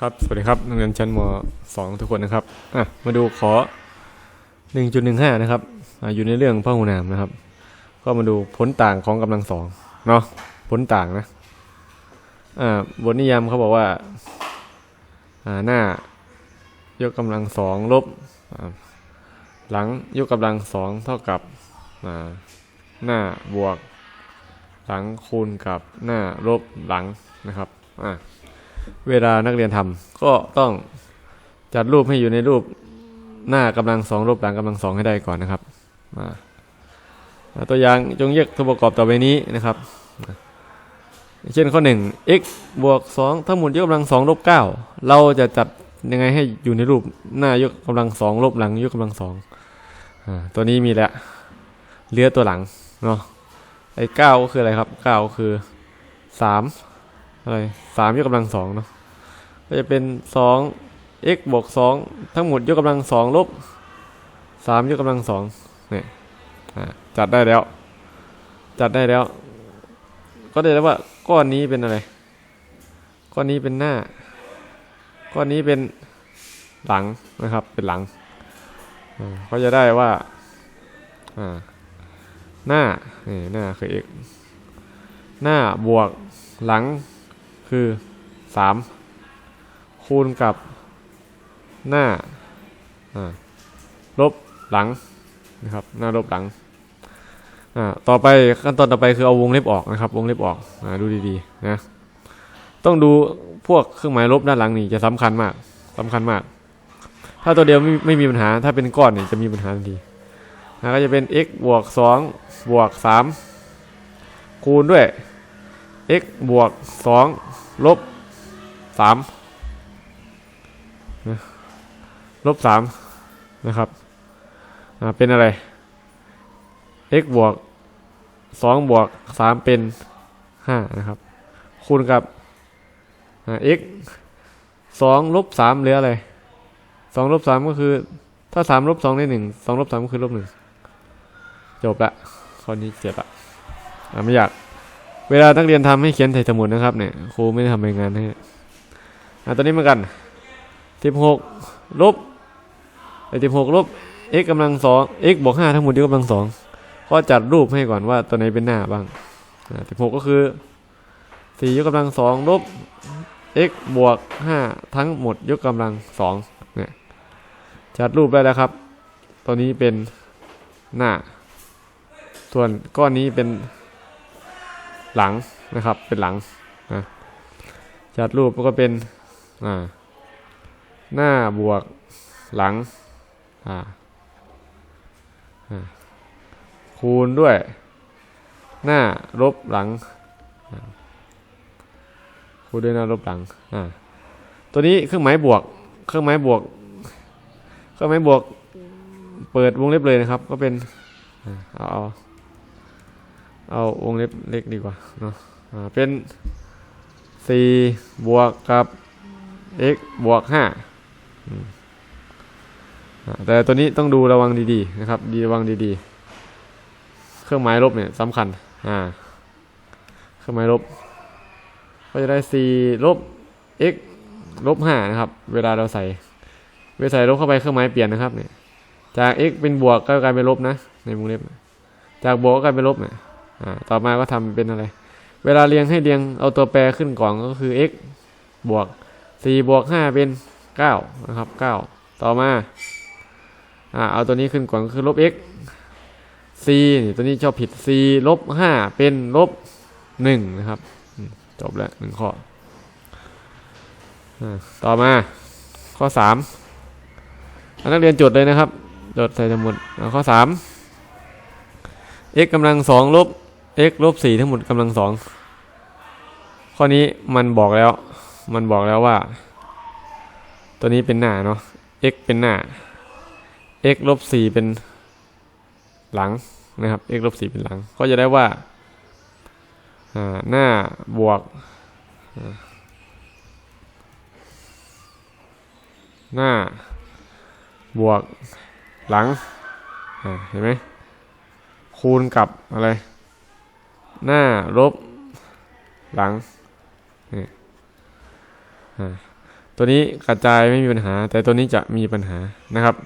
ครับ สวัสดีครับนักเรียนชั้นม .2 ทุกคนนะครับอะมาดูขอ 1.15 นะครับอะอยู่ในเรื่องพหูนามนะครับ ก็มาดูผลต่างของกำลังสองเนาะผลต่างนะอ่าบทนิยามเขาบอกว่าอ่าหน้ายกกำลังสองลบหลังยกกำลังสองเท่ากับอ่าหน้าบวก หลังคูณกับหน้าลบหลังนะครับอ่า เวลานักเรียนทำก็ต้องจัดรูปให้อยู่ในรูปหน้ากำลังสองรูปหลังกำลังสองให้ได้ก่อนนะครับมาตัวอย่างจงแยกตัวประกอบต่อไปนี้นะครับ เช่นข้อหนึ่ง x บวกสองทั้งหมดยกกำลังสองลบเก้าเราจะจัดยังไงให้อยู่ในรูปหน้ายกกำลังสองลบหลังยกกำลังสองตัวนี้มีแล้วเหลือตัวหลังเนาะไอ้เก้าก็คืออะไรครับเก้าก็คือสาม อะไรสามยกกำลังสองเนาะก็จะเป็นสอง x บวกสองทั้งหมดยกกำลังสองลบสามยกกำลังสองเนี่ยจัดได้แล้ว จัดได้แล้ว ก็ได้แล้วว่าก้อนนี้เป็นอะไร ก้อนนี้เป็นหน้า ก้อนนี้เป็นหลังนะครับ เป็นหลังอ่าก็จะได้ว่าอ่าหน้านี่หน้าคือ x หน้าบวกหลัง คือสามคูณกับหน้าลบหลังนะครับหน้าลบหลังต่อไปขั้นตอนต่อไปคือเอาวงเล็บออกนะครับ วงเล็บออกอดูดีๆนะต้องดูพวกเครื่องหมายลบด้านหลังนี่จะสำคัญมากสำคัญมาก ถ้าตัวเดียวไม่ไม่มีปัญหา ถ้าเป็นก้อนนี่จะมีปัญหาทันทีนะก็จะเป็น x บวก2บวก3คูณด้วย x บวกสอง ลบสามลบสามนะครับเป็นอะไร x บวกสองบวกสามเป็นห้านะครับ คูณกับอ่า x สองลบสามเหลืออะไรสองลบสามก็คือ ถ้าสามลบสองได้หนึ่งสองลบสามก็คือลบหนึ่งจบละข้อนี้เจ็บละไม่อยาก เวลานักเรียนทำให้เขียนใส่สมุดนะครับเนี่ยครูไม่ได้ทำรายงานให้อะตัวนี้เหมือนกันสิบหกลบไอ้สิบหกลบ x กำลังสอง x บวกห้าทั้งหมดยกกำลังสองก็จัดรูปให้ก่อนว่าตัวไหนเป็นหน้าบ้างอ่าสิบหกก็คือสี่ยกกำลังสองลบ x บวกห้าทั้งหมดยกกำลังสองเนี่ยจัดรูปได้แล้วครับ ตัวนี้เป็นหน้า ส่วนก้อนนี้เป็น หลังนะครับ เป็นหลังนะจัดรูปก็เป็นอ่าหน้าบวกหลังอ่าคูณด้วย หน้าลบหลังคูณด้วยหน้าลบหลังอ่าตัวนี้เครื่องหมายบวก เครื่องหมายบวก เครื่องหมายบวก เปิดวงเล็บเลยนะครับ ก็เป็นอ่าเอา เอาวงเล็บเล็กดีกว่าเนาะเป็นสี่บวกกับ x บวกห้าแต่ตัวนี้ต้องดูระวังดีๆนะครับ ดีระวังดีๆ เครื่องหมายลบเนี่ยสำคัญอ่าเครื่องหมายลบ ก็จะได้สี่ลบ x ลบห้านะครับ เวลาเราใส่เวลาใส่ลบเข้าไปเครื่องหมายเปลี่ยนนะครับเนี่ยจาก x เป็นบวกก็กลายเป็นลบนะ ในวงเล็บ จากบวกก็กลายเป็นลบเนี่ย อ่าต่อมาก็ทำเป็นอะไร เวลาเรียงให้เรียงเอาตัวแปรขึ้นก่อนก็คือ x บวก4บวก5เป็น9นะครับ9ต่อมาอ่าเอาตัวนี้ขึ้นก่อนก็คือลบ x c นี่ตัวนี้ชอบผิด c ลบ5เป็นลบ1นะครับจบแล้วหนึ่งข้ออต่อมาข้อ3อันนักเรียนจดเลยนะครับ จดใส่สมุดข้อ 3 x กำลังสองลบ x ลบสี่ทั้งหมดกำลังสองข้อนี้มันบอกแล้ว มันบอกแล้วว่า ตัวนี้เป็นหน้าเนาะ x เป็นหน้า x ลบสี่เป็นหลังนะครับ x ลบสี่เป็นหลัง ก็จะได้ว่าหน้าบวก หน้าบวกหลังเห็นไหมคูณกับอะไร หน้าลบหลังนี่อ่าตัวนี้กระจายไม่มีปัญหา แต่ตัวนี้จะมีปัญหานะครับ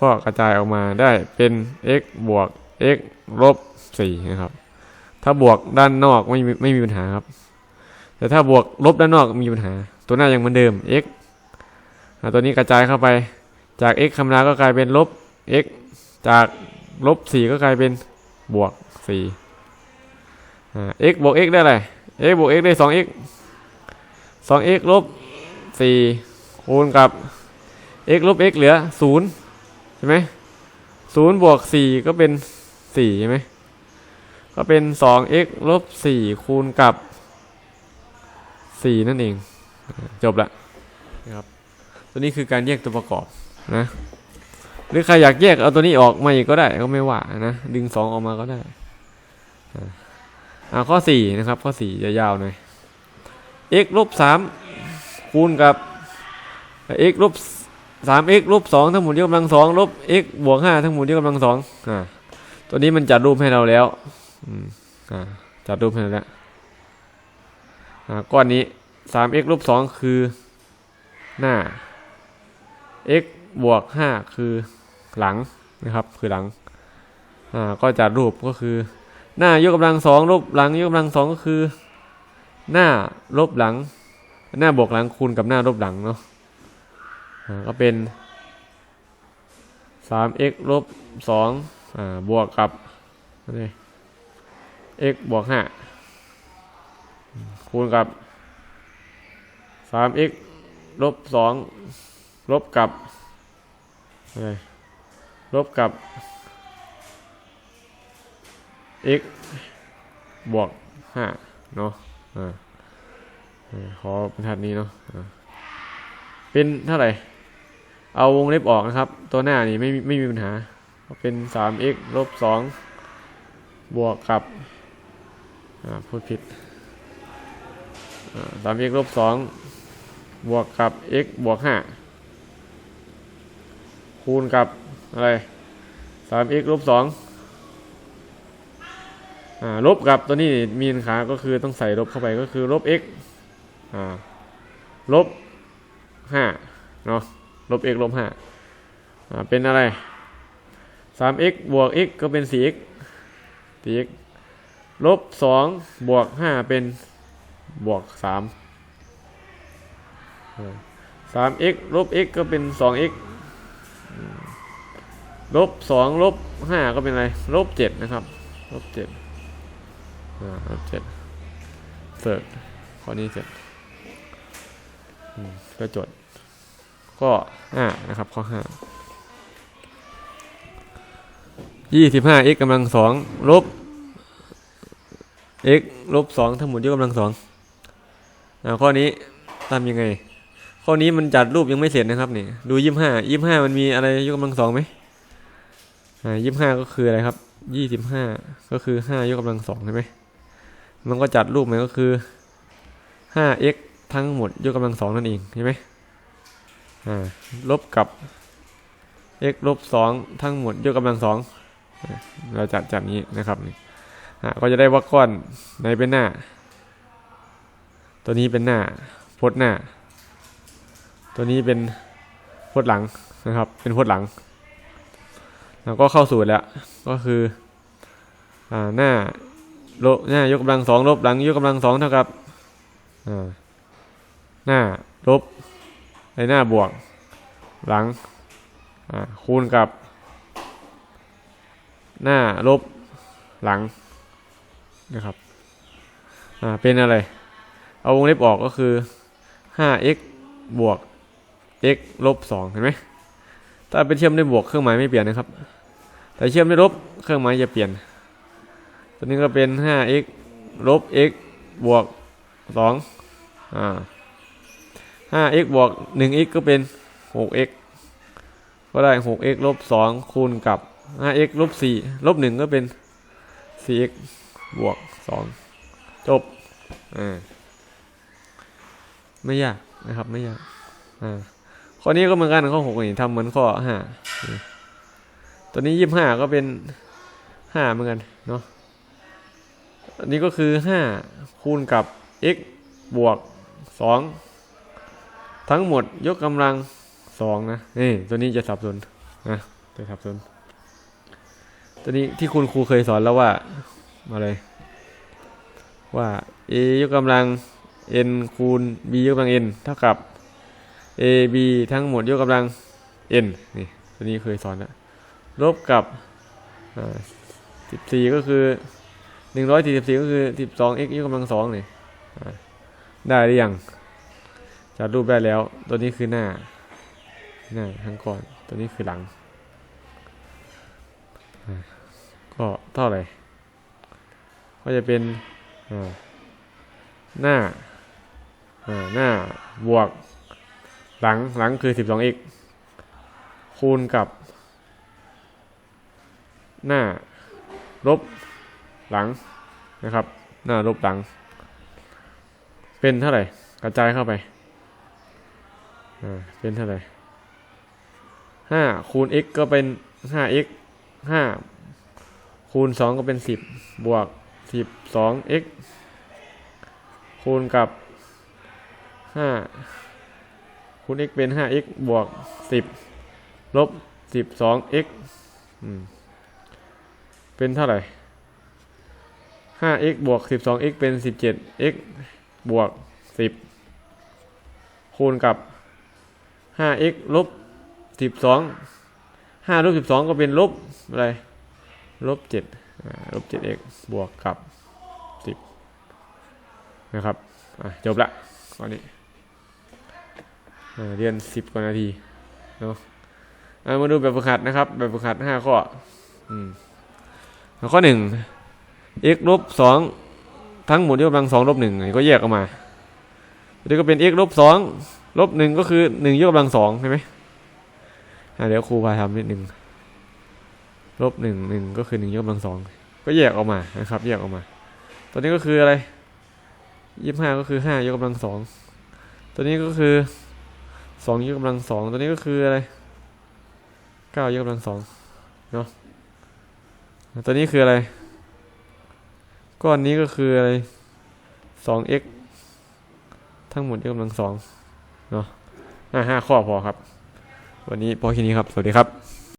ก็กระจายออกมาได้เป็น x บวก x ลบ4นะครับ ถ้าบวกด้านนอกไม่มีไม่มีปัญหาครับ แต่ถ้าบวกลบด้านนอกมีปัญหา ตัวหน้ายังเหมือนเดิม x ตัวนี้กระจายเข้าไปจาก x คำนาก็กลายเป็นลบ x จากลบ4ก็กลายเป็นบวก4อ่ x บวก x ได้อะไร x บวก x ได้ 2x 2x ลบ 4 คูณกับ x ลบ x เหลือ 0 ใช่ไหม0บวก 4 ก็เป็น 4 ใช่ไหมก็เป็น 2x ลบ 4 คูณกับ 4 นั่นเอง จบละนะครับ ตัวนี้คือการแยกตัวประกอบนะ หรือใครอยากแยกเอาตัวนี้ออกมาอีกก็ได้ก็ไม่ว่านะ ดึง 2 ออกมาก็ได้ อ่าข้อ4นะครับข้อ4จะยาวหน่อย x ลบ3คูณกับ x ลบ 3x ลบ2ทั้งหมดยกกำลัง2ลบ x บวก5ทั้งหมดยกกำลัง2อ่าตัวนี้มันจัดรูปให้เราแล้วอืมอ่าจัดรูปให้เราแล้วอ่าก้อนนี้ 3x ลบ2คือหน้า x บวก 5 คือหลังนะครับ คือหลังอ่าก็จัดรูปก็คือ หน้ายกกำลัง2ลบหลังยกกำลัง2ก็คือ หน้าลบหลัง หน้าบวกหลังคูณกับหน้าลบหลังเนาะอ่าก็เป็น 3x ลบ2อ่าบวกกับอะไร x บวก5คูณกับ 3x ลบ2ลบกับอะไรลบกับ x บวก5เนาะอ่าเออขอบรรทัดนี้เนาะอ่าเป็นเท่าไหร่ เอาวงเล็บออกนะครับ ตัวหน้านี่ไม่ไม่มีปัญหา เป็น 3x ลบ 2 บวกกับอ่าพูดผิด 3x ลบ 2 บวกกับ x บวก 5 คูณกับอะไร 3x ลบ 2 ลบกับตัวนี้มีนขาก็คือต้องใส่ลบเข้าไปก็คือลบ x อ่าลบห้าเนาะลบ x ลบห้าอ่าเป็นอะไร 3x บวก x ก็เป็น 4x 4x ลบ 2 บวก 5 เป็นบวก3อ่า 3x ลบ x ก็เป็น 2x อืมลบ 2 ลบ 5 ก็เป็นอะไร ลบ 7 นะครับ ลบ 7 อ่าลบ7เสร็จข้อนี้เสร็จก็จดก็ห้านะครับ ข้อห้ายี่สิบห้า x กำลังสองลบ x ลบสองทั้งหมดยกกำลังสองอ่าข้อนี้ทำยังไง ข้อนี้มันจัดรูปยังไม่เสร็จนะครับนี่ดูยี่ห้ายี่ห้ามันมีอะไรยกกำลังสองไหมอ่ายี่ห้าก็คืออะไรครับยี่สิบห้าก็คือห้ายกกำลังสองใช่ไหม มันก็จัดรูปมันก็คือห้า x ทั้งหมดยกกำลังสองนั่นเองใช่ไหมอ่าลบกับ x ลบสองทั้งหมดยกกำลังสองเราจัดจัดนี้นะครับอ่าก็จะได้ว่าก้อนในเป็นหน้า ตัวนี้เป็นหน้าพจน์หน้า ตัวนี้เป็นพจน์หลังนะครับ เป็นพจน์หลังแล้วก็เข้าสูตรแล้วก็คืออ่าหน้า ลบหน้ายกกำลังสองลบหลังยกกำลังสองเท่ากับหน้าลบในหน้าบวก หลังคูณกับ หน้าลบหลังนะครับเป็นอะไร เอาวงเล็บออกก็คือ 5x บวก x ลบ2เห็นไหมถ้าเป็นเชื่อมด้วยบวกเครื่องหมายไม่เปลี่ยนนะครับ แต่เชื่อมด้วยลบเครื่องหมายจะเปลี่ยน ตัวนี้ก็เป็น 5x ลบ x บวก2อ่า 5x บวก 1x ก็เป็น 6x ก็ได้ 6x ลบ 2 คูณกับ 5x ลบ 4 ลบ 1 ก็เป็น 4x บวก 2 จบ อ่า ไม่ยากนะครับ ไม่ยาก อ่า ข้อนี้ก็เหมือนกันข้อ6นี่ทำเหมือนข้อ 5 ตัวนี้ 25 ก็เป็น 5 เหมือนกัน เนาะ อันนี้ก็คือ5คูณกับ x บวก 2 ทั้งหมดยกกำลังสองนะนี่ตัวนี้จะสับสนนะจะสับสนตัวนี้ที่คุณครูเคยสอนแล้วว่าอะไรว่า a ยกกำลัง n คูณ b ยกกำลัง n เท่ากับ a b ทั้งหมดยกกำลัง n นี่ตัวนี้เคยสอนแล้วลบกับสิบสี่ก็คือ หนึ่งร้อยสี่สิบสี่ก็คือสิบสอง x ยกกำลังสองนี่ได้หรือยังจัดรูปได้แล้ว ตัวนี้คือหน้า หน้าทั้งก่อน ตัวนี้คือหลัง ก็เท่าไหร่ ก็จะเป็นหน้าอ่าหน้าบวก หลัง หลังคือ 12x คูณกับ หน้าลบ หลังนะครับ หน้าลบหลัง เป็นเท่าไหร่ กระจายเข้าไปอ่าเป็นเท่าไหร่ห้าคูณ x ก็เป็น 5x 5คูณ2ก็เป็น10บบวก12 x คูณกับ5คูณ x เป็น 5x บวก10ลบ12 x อืมเป็นเท่าไหร่ 5x บวก 12x เป็น 17x บวก 10 คูณกับ 5x ลบ 12 5ลบ 12 ก็เป็นลบอะไร ลบ7ลบ 7x บวกกับ 10 นะครับ จบละข้อนี้เรียน 10 กว่านาทีเนาะอะมาดูแบบฝึกหัดนะครับ แบบฝึกหัด 5 ข้ออืมข้อ 1 x ลบ2ทั้งหมดยกกำลัง2ลบ1นี่ก็แยกออกมาตัวนี้ก็เป็น x ลบ2ลบ1ก็คือ1ยกกำลัง2ใช่ไหมเดี๋ยวครูพาทำนิดหนึ่งลบหนึ่งหนึ่งก็คือหนึ่งยกกำลังสองก็แยกออกมานะครับ แยกออกมา ตัวนี้ก็คืออะไรยี่ห้าก็คือห้ายกกำลังสองตัวนี้ก็คือสองยกกำลังสองตัวนี้ก็คืออะไรเก้ายกกำลังสองเนาะตัวนี้คืออะไร ก้อนนี้ก็คืออะไรสอง x ทั้งหมดยกกำลังสองเนาะอะห้าข้อพอครับ วันนี้พอแค่นี้ครับ สวัสดีครับ